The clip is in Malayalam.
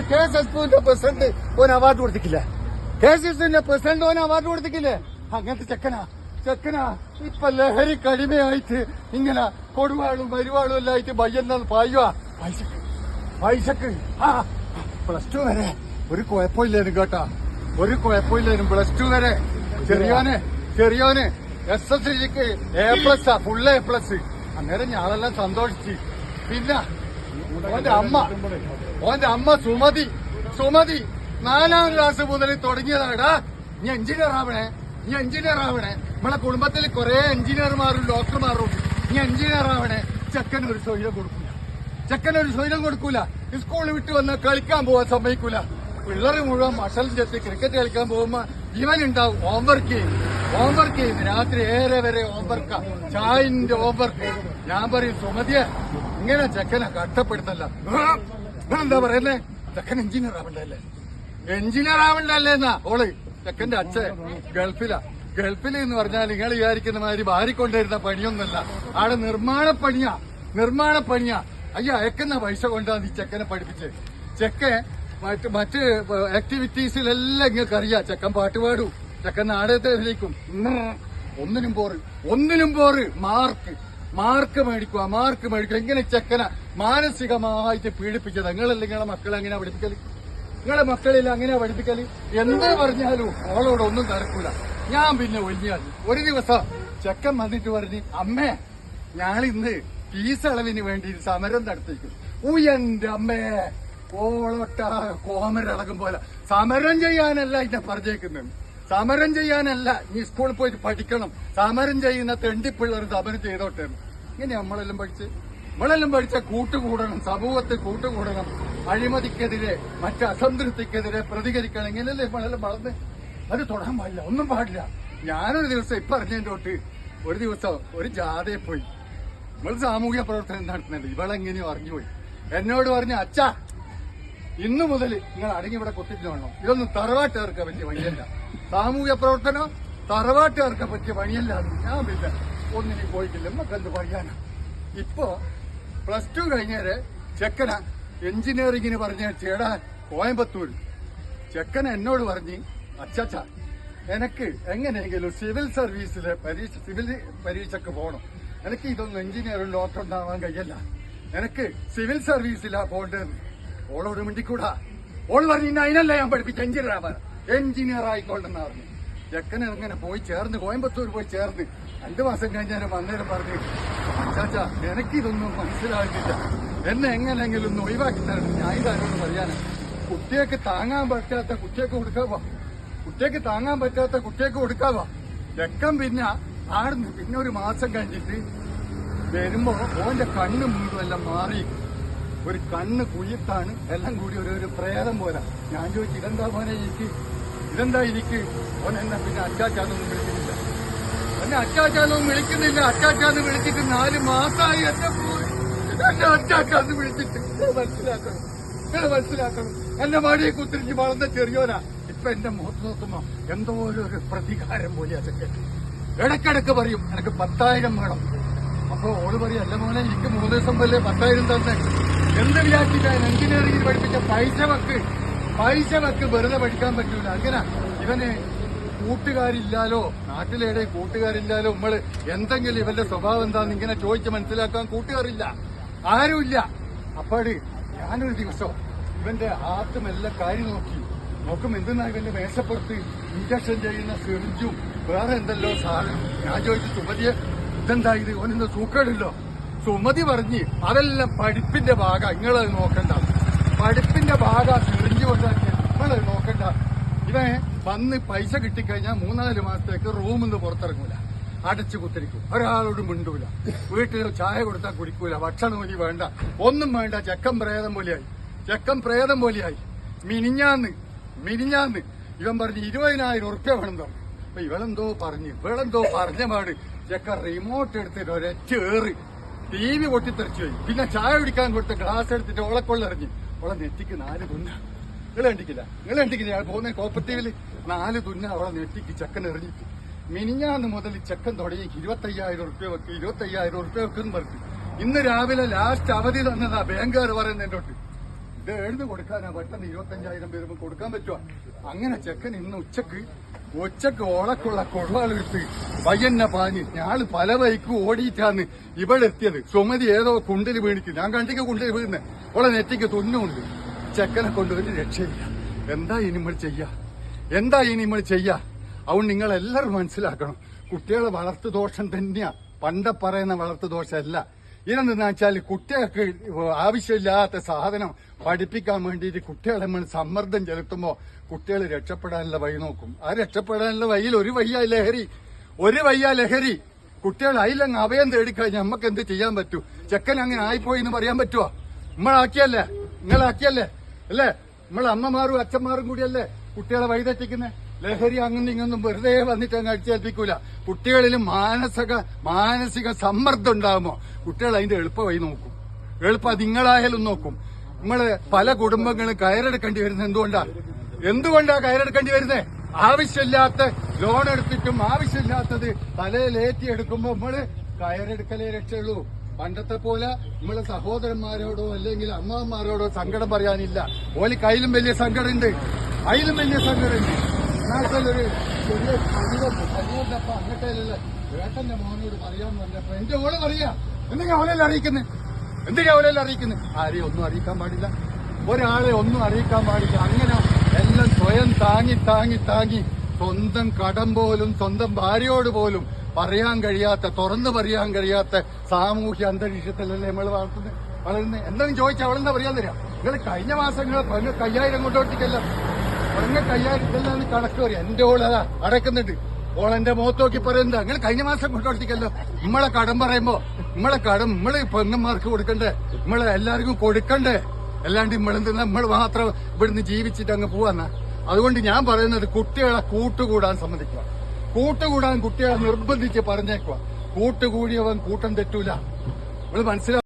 കെ എസ് എസ് പുവിന്റെ പ്രസിഡന്റ് ഓന് അവാർഡ് കൊടുത്തിക്കില്ല കെ എസ് എസിന്റെ പ്രസിഡന്റ് ഓന് അവാർഡ് കൊടുത്തിക്കില്ലേ അങ്ങനത്തെ ചെക്കനാ ചെക്കനാ. ഇപ്പൊ ലഹരി കടിമയായിട്ട് ഇങ്ങനെ കൊടുവാളും വരുവാളും എല്ലാം ആയിട്ട് ബയ്യെന്നു പായുവാ. പൈസക്ക് പൈസക്ക്. ആ പ്ലസ് ടു വരെ. ഒരു കുഴപ്പമില്ലേനും കേട്ടാ. ഒരു കുഴപ്പമില്ലേനും പ്ലസ് ടു വരെ. ചെറിയോന് ചെറിയോന്. എസ് എസ് സിക്ക് A plus full A plus അന്നേരം ഞാനെല്ലാം സന്തോഷിച്ച്. പിന്നെ ഓന്റെ അമ്മ. ഓന്റെ അമ്മ സുമതി. സുമതി നാലാം ക്ലാസ് മുതൽ തുടങ്ങിയതാടാ. നീ എഞ്ചിനീയർ ആവണേ. നീ എഞ്ചിനീയർ ആവണേ. നമ്മളെ കുടുംബത്തിൽ കുറെ എഞ്ചിനീയർമാരും ഡോക്ടർമാരും നീ എഞ്ചിനീയർ ആവണേ. ചെക്കൻ ഒരു സ്വൈരം കൊടുക്കൂല. ചെക്കൻ ഒരു സ്വൈരം കൊടുക്കൂല. സ്കൂളിൽ വിട്ട് വന്ന് കളിക്കാൻ പോവാൻ സമ്മതിക്കൂല. പിള്ളേർ മുഴുവൻ മഷൽ ചെത്തി ക്രിക്കറ്റ് കളിക്കാൻ പോകുമ്പോ ഇവൻ ഉണ്ടാവും. ഹോംവർക്ക് ചെയ്യും. ഹോംവർക്ക് ചെയ്യും. രാത്രി ഏറെ വരെ ഹോംവർക്കാ ചായന്റെ ഹോംവർക്ക് ഞാൻ പറയും സുമതിയെ ഇങ്ങനെ ചെക്കനെ കഷ്ടപ്പെടുത്തല്ല. എന്താ പറയുന്നേ? ചെക്കൻ എഞ്ചിനീയർ ആവണ്ടല്ലേ? എഞ്ചിനീയർ ആവണ്ടല്ലേ എന്നാ? ഓൾ ചെക്കന്റെ അച്ഛൻ ഗൾഫിലാ. ഗൾഫിൽ എന്ന് പറഞ്ഞാൽ നിങ്ങൾ വിചാരിക്കുന്ന മാതിരി ഭാരിക്കൊണ്ടിരുന്ന പണിയൊന്നുമല്ല. ആടെ നിർമ്മാണ പണിയാ. നിർമ്മാണ പണിയാ. അയ്യ അയക്കുന്ന പൈസ കൊണ്ടാണ് ഈ ചെക്കനെ പഠിപ്പിച്ച്. ചെക്കൻ മറ്റ് മറ്റ് ആക്ടിവിറ്റീസിലെല്ലാം നിങ്ങൾക്ക് അറിയാം ചെക്കൻ പാട്ട് പാടൂ. ചെക്കൻ നാടകത്തിലേക്കും ഒന്നിനും പോറ് ഒന്നിനും പോറ് മാർക്ക് മാർക്ക് മേടിക്കുക മാർക്ക് മേടിക്കുക എങ്ങനെ ചെക്കന മാനസികമായിട്ട് പീഡിപ്പിച്ചത്. നിങ്ങളല്ലേ നിങ്ങളെ മക്കളെ അങ്ങനെ പഠിപ്പിക്കൽ? നിങ്ങളെ മക്കളിൽ അങ്ങനെയാ പഠിപ്പിക്കൽ? എന്ത് പറഞ്ഞാലും അവളോട് ഒന്നും തരക്കൂല ഞാൻ പിന്നെ ഒഴിഞ്ഞാൽ ഒരു ദിവസം ചെക്കൻ വന്നിട്ട് പറഞ്ഞ് അമ്മേ ഞാളിന്ന് ഫീസ് അളവിന് വേണ്ടി സമരം നടത്തിക്കും ഉയന്റെ അമ്മേ ഓളൊട്ട കോമരളകും പോലെ സമരം ചെയ്യാനല്ല എന്നെ പറഞ്ഞേക്കുന്നത്. സമരം ചെയ്യാനല്ല നീ സ്കൂളിൽ പോയിട്ട് പഠിക്കണം. സമരം ചെയ്യുന്ന തെണ്ടിപ്പിള്ളേർ സമരം ചെയ്തോട്ടെ. ഇങ്ങനെ നമ്മളെല്ലാം പഠിച്ച് നമ്മളെല്ലാം പഠിച്ച കൂട്ടുകൂടണം സമൂഹത്തിൽ കൂട്ടുകൂടണം. അഴിമതിക്കെതിരെ മറ്റു അസംതൃപ്തിക്കെതിരെ പ്രതികരിക്കണം. ഇങ്ങനെയല്ലേ നമ്മളെല്ലാം വളർന്ന്? അത് തൊടാൻ പാടില്ല ഒന്നും പാടില്ല. ഞാനൊരു ദിവസം ഇപ്പൊ അറിഞ്ഞതിന്റെ തൊട്ട് ഒരു ദിവസം ഒരു ജാഥയെ പോയി. നമ്മൾ സാമൂഹ്യ പ്രവർത്തനം നടത്തുന്നുണ്ട്. ഇവളെങ്ങനെയോ അറിഞ്ഞുപോയി. എന്നോട് പറഞ്ഞു അച്ഛാ ഇന്നു മുതൽ നിങ്ങൾ അടങ്ങി ഇവിടെ കൊത്തിട്ട് വേണം ഇതൊന്നും തറവാട്ടുകാർക്ക് പറ്റിയ പണിയല്ല സാമൂഹ്യ പ്രവർത്തനം തറവാട്ടുകാർക്ക് പറ്റിയ പണിയല്ലാതെ ഞാൻ പിന്നെ ഒന്നിനും പോയിട്ടില്ല. മക്കെന്ത് പറയാനാ? ഇപ്പോ പ്ലസ് ടു കഴിഞ്ഞേരെ ചെക്കന എഞ്ചിനീയറിംഗിന് പറഞ്ഞ ചേടാ കോയമ്പത്തൂർ ചെക്കൻ എന്നോട് പറഞ്ഞ് അച്ചാച്ച എനിക്ക് എങ്ങനെയെങ്കിലും സിവിൽ സർവീസിലെ പരീക്ഷ സിവിൽ പരീക്ഷക്ക് പോകണം എനിക്ക് ഇതൊന്നും എഞ്ചിനീയറും ഡോക്ടർ ഉണ്ടാവാൻ കഴിയല്ല. എനിക്ക് സിവിൽ സർവീസിലാ പോകേണ്ടത് ഓളോട് മിണ്ടിക്കൂടാ. ഓൾ പറഞ്ഞു "ഇന്ന അതിനല്ല ഞാൻ പഠിപ്പിച്ച എഞ്ചിനീയർ ആവാൻ എഞ്ചിനീയർ ആയിക്കോട്ടെന്ന് പറഞ്ഞു ചെക്കൻ ഇങ്ങനെ പോയി ചേർന്ന് കോയമ്പത്തൂർ പോയി ചേർന്ന് രണ്ടു മാസം കഴിഞ്ഞാൽ വന്നേരം പറഞ്ഞു അച്ചാച്ചാ എനിക്കിതൊന്നും മനസ്സിലാകില്ല എന്നെ എങ്ങനെയെങ്കിലും ഒന്ന് ഒഴിവാക്കി തരണം. ഞാൻ ഇതാരോട് പറയാനാ. കുട്ടിയൊക്കെ താങ്ങാൻ പറ്റാത്ത കുട്ടിയൊക്കെ കൊടുക്കാവാ കുട്ടിയൊക്കെ താങ്ങാൻ പറ്റാത്ത കുട്ടിയൊക്കെ കൊടുക്കാവാ ചെക്കൻ പിന്നെ ആടുന്ന്. പിന്നെ ഒരു മാസം കഴിഞ്ഞിട്ട് വരുമ്പോ ഓന്റെ കണ്ണ് മുഴുവൻ എല്ലാം മാറി. ഒരു കണ്ണ് കുയ്യത്താണ് എല്ലാം കൂടി ഒരു ഒരു പ്രേതം പോലെ. ഞാൻ ചോദിച്ചു ഇതെന്താ മോനെ എനിക്ക് ഇതെന്താ എനിക്ക് ഓൻ എന്നെ പിന്നെ അച്ചാച്ചാന്നൊന്നും വിളിക്കുന്നില്ല. എന്നെ അച്ചാച്ചാന്നൊന്നും വിളിക്കുന്നില്ല. അച്ചാച്ചാന്ന് വിളിച്ചിട്ട് നാല് മാസമായി എന്നെ പോയി. എന്നെ അച്ചാച്ചാന്ന് വിളിച്ചിട്ട്. മനസ്സിലാക്കണം. നിങ്ങൾ മനസ്സിലാക്കണം. എന്റെ മടിയെ കുത്തിരിഞ്ഞ് വളർന്ന ചെറിയോനാ. ഇപ്പൊ എന്റെ മുഖത്ത് നോക്കുമ്പോ എന്തോ ഒരു പ്രതികാരം പോലെ അതൊക്കെ ഇടക്കിടക്ക് പറയും എനിക്ക് പത്തായിരം വേണം. അപ്പൊ ഓൾ പറയും അല്ല മോനെ എനിക്ക് മൂന്ന് ദിവസം പോലെ പത്തായിരം തന്നെ. എന്ത് വിചാരിച്ചിട്ടാണ് എഞ്ചിനീയറിംഗിൽ പഠിപ്പിച്ച പൈസ വെക്ക്? പൈസ വെക്ക് വെറുതെ പഠിക്കാൻ പറ്റൂല. അങ്ങനെ ഇവന് കൂട്ടുകാരില്ലാലോ നാട്ടിലേടെ കൂട്ടുകാരില്ലാലോ നമ്മൾ എന്തെങ്കിലും ഇവന്റെ സ്വഭാവം എന്താന്ന് ഇങ്ങനെ ചോദിച്ച് മനസ്സിലാക്കാൻ കൂട്ടുകാരില്ല. ആരുമില്ല. അപ്പാട് ഞാനൊരു ദിവസം ഇവന്റെ ആത്തും എല്ലാം കാര്യം നോക്കി. നോക്കും എന്തെന്നാ ഇവന്റെ മേശപ്പുറത്ത് ഇഞ്ചക്ഷൻ ചെയ്യുന്ന സിറിഞ്ചും വേറെ എന്തല്ലോ സാധനം. ഞാൻ ചോദിച്ചു സുമതിയെ ഇതെന്താ ഇത്? ഓനെന്താ സൂക്കേടില്ലോ സുമതി പറഞ്ഞ് അതെല്ലാം പഠിപ്പിന്റെ ഭാഗ. നിങ്ങളത് നോക്കണ്ട. പഠിപ്പിന്റെ ഭാഗ സിറിഞ്ച് കൊണ്ടാക്കിയ നിങ്ങളത് നോക്കണ്ട. ഇവൻ വന്ന് പൈസ കിട്ടിക്കഴിഞ്ഞാൽ മൂന്നാൽ മാസത്തേക്ക് റൂമിൽ നിന്ന് പുറത്തിറങ്ങൂല. അടച്ചു കുത്തിരിക്കും. ഒരാളോടും മിണ്ടൂല. വീട്ടിൽ ചായ കൊടുത്താൽ കുടിക്കൂല. ഭക്ഷണം ഇനി വേണ്ട. ഒന്നും വേണ്ട. ചെക്കൻ പ്രേതം പോലെയായി. ചെക്കൻ പ്രേതം പോലെയായി. മിനിഞ്ഞാന്ന് മിനിഞ്ഞാന്ന് ഇവൻ പറഞ്ഞ് ഇരുപതിനായിരം ഉറുപ്പ്യ വേണം പറഞ്ഞു. അപ്പൊ ഇവളെന്തോ പറഞ്ഞു ഇവളെന്തോ പറഞ്ഞ പാട്. ചെക്കൻ റിമോട്ട് എടുത്തിട്ട് ഒരൊറ്റ ഏറ് ടി വി പൊട്ടിത്തെറിച്ചു പോയി പിന്നെ ചായ കുടിക്കാൻ കൊടുത്ത ഗ്ലാസ് എടുത്തിട്ട് ഓളക്കൊള്ളെറിഞ്ഞ് ഓളെ നെറ്റിക്ക് നാല് തുന്ന. നിങ്ങൾ കണ്ടിക്കില്ല നിങ്ങൾ കണ്ടിക്കില്ല പോകുന്ന കോപ്പറേറ്റീവിൽ നാല് തുന്ന അവളെ നെറ്റിക്ക് ചെക്കൻ എറിഞ്ഞിട്ട്. മിനിഞ്ഞാന്ന് മുതൽ ചെക്കൻ തുടങ്ങി ഇരുപത്തയ്യായിരം ഉറുപ്പ്യ വെക്ക് ഇരുപത്തയ്യായിരം ഉറുപ്പ്യ വെക്കും പറഞ്ഞു ഇന്ന് രാവിലെ ലാസ്റ്റ് അവധി തന്നതാ ബാങ്കുകാർ പറയുന്നതിന്റെ തൊട്ട് ഇത് എഴുതി കൊടുക്കാനാ. പെട്ടെന്ന് ഇരുപത്തഞ്ചായിരം പേരും കൊടുക്കാൻ പറ്റുക അങ്ങനെ ചെക്കൻ ഇന്ന് ഉച്ചയ്ക്ക് ഉച്ചയ്ക്ക് ഓളക്കുള്ള കൊള്ളാളിട്ട് പയ്യന്നെ പാഞ്ഞ്. ഞാൾ പല ബൈക്ക് ഓടിയിട്ടാണ് ഇവിടെ എത്തിയത്. സുമതി ഏതോ കുണ്ടിൽ വീണിക്ക്. ഞാൻ കണ്ടിക്ക് കുണ്ടിൽ വീഴുന്നെ. ഓളെ നെറ്റിക്ക് തുന്നുണ്ട്. ചെക്കനെ കൊണ്ടുവന്ന് രക്ഷയില്ല. എന്താ ഇനി നമ്മൾ ചെയ്യാ? എന്താ ഇനി നമ്മൾ ചെയ്യാ? അവൻ നിങ്ങൾ എല്ലാവരും മനസ്സിലാക്കണം. കുട്ടികളെ വളർത്തു ദോഷം തന്നെയാ. പണ്ട പറയുന്ന വളർത്തു ദോഷമല്ല. ഇതെന്താ വെച്ചാൽ കുട്ടികൾക്ക് ആവശ്യമില്ലാത്ത സാധനം പഠിപ്പിക്കാൻ വേണ്ടിയിട്ട് കുട്ടികളെ നമ്മൾ സമ്മർദ്ദം ചെലുത്തുമ്പോൾ കുട്ടികൾ രക്ഷപ്പെടാനുള്ള വഴി നോക്കും. ആ രക്ഷപ്പെടാനുള്ള വഴിയിൽ ഒരു വയ്യ ലഹരി. ഒരു വയ്യ ലഹരി. കുട്ടികൾ അതിലങ്ങ് അഭയം തേടിക്കഴിഞ്ഞാൽ നമുക്ക് എന്ത് ചെയ്യാൻ പറ്റൂ? ചെക്കൻ അങ്ങനെ ആയിപ്പോയി എന്ന് പറയാൻ പറ്റുമോ നമ്മളാക്കിയല്ലേ? നിങ്ങളാക്കിയല്ലേ? അല്ലേ? നമ്മൾ അമ്മമാരും അച്ഛന്മാരും കൂടിയല്ലേ കുട്ടികളെ വഴിതെറ്റിക്കുന്നത് ലഹരി അങ്ങനെ ഇങ്ങൊന്നും വെറുതെ വന്നിട്ട് അങ്ങ് അടിച്ചേൽപ്പിക്കൂല. കുട്ടികളിൽ മാനസിക മാനസിക സമ്മർദ്ദം ഉണ്ടാകുമോ കുട്ടികൾ അതിന്റെ എളുപ്പമായി നോക്കും. എളുപ്പം നിങ്ങളായാലും നോക്കും. നമ്മൾ പല കുടുംബങ്ങളും കയറെടുക്കേണ്ടി വരുന്നത് എന്തുകൊണ്ടാ? എന്തുകൊണ്ടാ കയറെടുക്കേണ്ടി വരുന്നത് ആവശ്യമില്ലാത്ത ലോൺ എടുത്തിട്ടും ആവശ്യമില്ലാത്തത് തലയിലേറ്റി എടുക്കുമ്പോ നമ്മൾ കയറെടുക്കലേ രക്ഷയുള്ളൂ. പണ്ടത്തെ പോലെ നമ്മളെ സഹോദരന്മാരോടോ അല്ലെങ്കിൽ അമ്മമാരോടോ സങ്കടം പറയാനില്ല. ഓലി കയ്യിലും വലിയ സങ്കടമുണ്ട്. അതിലും വലിയ സങ്കടമുണ്ട്. നാട്ടിലൊരു ചെറിയ പതിവുണ്ട് പതിവുണ്ടപ്പ അങ്ങട്ടല്ല ഏട്ടന്റെ മോനോട് പറയാൻ പറഞ്ഞപ്പോ എന്റെ ഓൾ പറയാ. എന്തെങ്കിലും അവലെല്ലാം അറിയിക്കുന്നത് എന്തിനാ അവലെല്ലാം അറിയിക്കുന്നത് ആരെയും ഒന്നും അറിയിക്കാൻ പാടില്ല. ഒരാളെ ഒന്നും അറിയിക്കാൻ പാടില്ല. അങ്ങനെ എല്ലാം സ്വയം താങ്ങി താങ്ങി താങ്ങി സ്വന്തം കടം പോലും സ്വന്തം ഭാര്യയോട് പോലും പറയാൻ കഴിയാത്ത തുറന്നു പറയാൻ കഴിയാത്ത സാമൂഹ്യ അന്തരീക്ഷത്തിലല്ലേ നമ്മൾ വളർത്തുന്നത് വളരുന്നത് എന്തെങ്കിലും ചോദിച്ചാൽ അവളെന്താ പറയാൻ തരാം? നിങ്ങൾ കഴിഞ്ഞ മാസം നിങ്ങൾ കയ്യായിരം കൊണ്ടോട്ടിക്കല്ല. പെണ്ണ് കയ്യായിരത്തിലാണ് കണക്ക് പറയാം. എന്റെ ഓൾ അതാ അടക്കുന്നുണ്ട്. ഓൾ എന്റെ മുഖത്ത് നോക്കി പറയുന്നത് അങ്ങനെ കഴിഞ്ഞ മാസം കൊണ്ടോട്ടിക്കല്ലോ നമ്മളെ കടം പറയുമ്പോ നമ്മളെ കടം നമ്മൾ പെങ്ങന്മാർക്ക് കൊടുക്കണ്ടേ? നമ്മളെ എല്ലാവർക്കും കൊടുക്കണ്ടേ? അല്ലാണ്ട് നമ്മളെന്ത് നമ്മൾ മാത്രം ഇവിടുന്ന് ജീവിച്ചിട്ട് അങ്ങ് പോവാന്ന? അതുകൊണ്ട് ഞാൻ പറയുന്നത് കുട്ടികളെ കൂട്ടുകൂടാൻ സമ്മതിക്കുക. കൂട്ടുകൂടാൻ കുട്ടികളെ നിർബന്ധിച്ച് പറഞ്ഞേക്കുക. കൂട്ടുകൂടിയവൻ കൂട്ടം തെറ്റൂല. നമ്മൾ മനസ്സിലാ